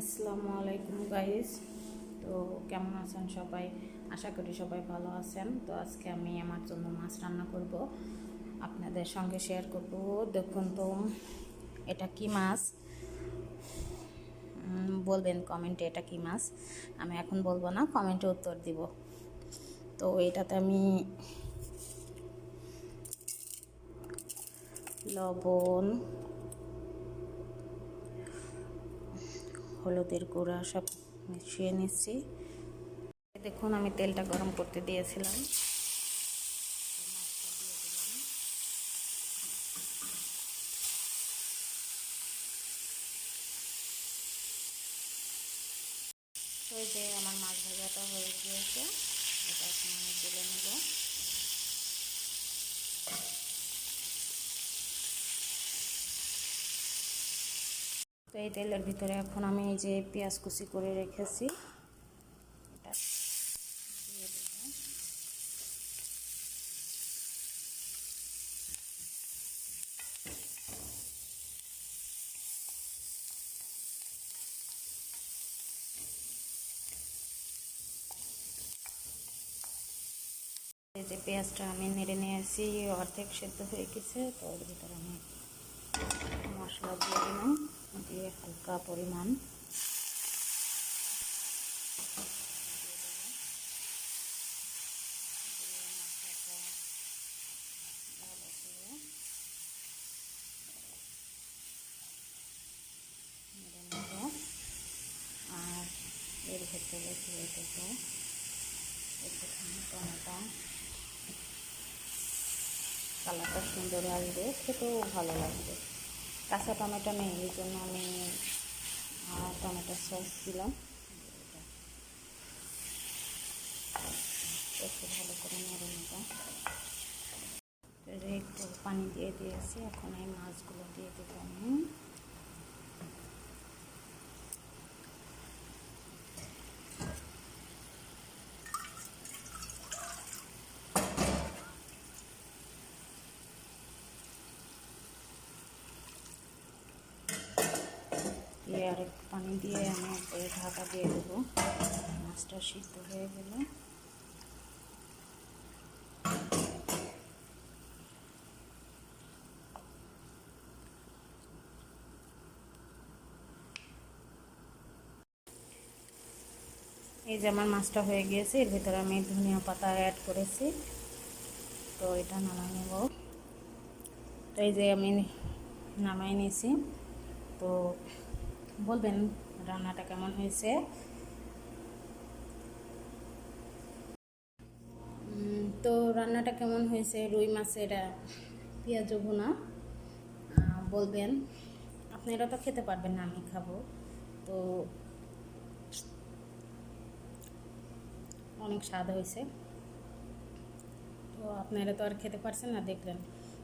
আসসালামু আলাইকুম গাইস। তো কেমন আছেন সবাই? আশা করি সবাই ভালো আছেন। তো আজকে আমি আমার জন্য মাছ রান্না করব। আপনাদের সঙ্গে শেয়ার করব। দেখুন তো, এটা কি মাছ? বলবেন কমেন্টে এটা কি মাছ? আমি এখন বলব না কমেন্টে উত্তর দিব। তো এটাতে আমি লবণ হলুদের গুঁড়া সব মিশিয়ে নিচ্ছি। দেখুন, আমি তেলটা গরম করতে দিয়েছিলাম। যে আমার মাছ ভাজাটা হয়ে গিয়েছে, এটা এখন আমি তুলে নেব। এই তেলের ভিতরে এখন আমি এই যে পেঁয়াজ কুচি করে রেখেছি। এই যে পেঁয়াজটা আমি নেড়ে নিয়েছি, অর্ধেক সেদ্ধ হয়ে গেছে, তো ওর ভিতরে আমি মশলা দিয়ে দিলাম। দিয়ে হালকা পরিমাণ আর এর ভেতরে দিয়ে দেবো একটুখানি টমেটো। কালারটা সুন্দর লাগবে খেতেও ভালো লাগবে। কাঁচা টমেটো নেই জন্য আমি টমেটো সস দিলাম। একটু ভালো করে নেড়ে নেব। পানি দিয়ে দিয়েছি, এখন এই মাছগুলো দিয়ে দেবো আমি দিয়ে আর একটু পানি দিয়ে আমি একবারে ঢাকা দিয়ে দেবো। মাছটা সিদ্ধ হয়ে গেলে। এই যে আমার মাছটা হয়ে গিয়েছে, এর ভিতরে আমি ধনিয়া পাতা অ্যাড করেছি। তো এটা নামাই নেব। তো এই যে আমি নামাই নিয়েছি তো বলবেন রান্নাটা কেমন হয়েছে? তো রান্নাটা কেমন হয়েছে? রুই মাছের পেঁয়াজ ভুনা। বলবেন। আপনারা তো খেতে পারবেন না, আমি খাব। তো অনেক স্বাদ হয়েছে। তো আপনারা তো আর খেতে পারছেন না, দেখলেন।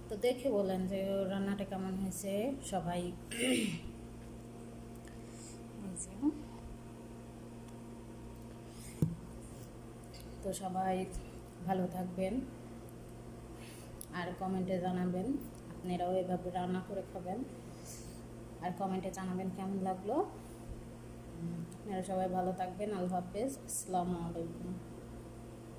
তো দেখে বলেন যে রান্নাটা কেমন হয়েছে, সবাই। যে। তো সবাই ভালো থাকবেন আর কমেন্টে জানাবেন আপনারাও এভাবে রান্না করে খাবেন। আর কমেন্টে জানাবেন কেমন লাগল। আপনারা সবাই ভালো থাকবেন, আল্লাহ হাফেজ, আসসালামু আলাইকুম।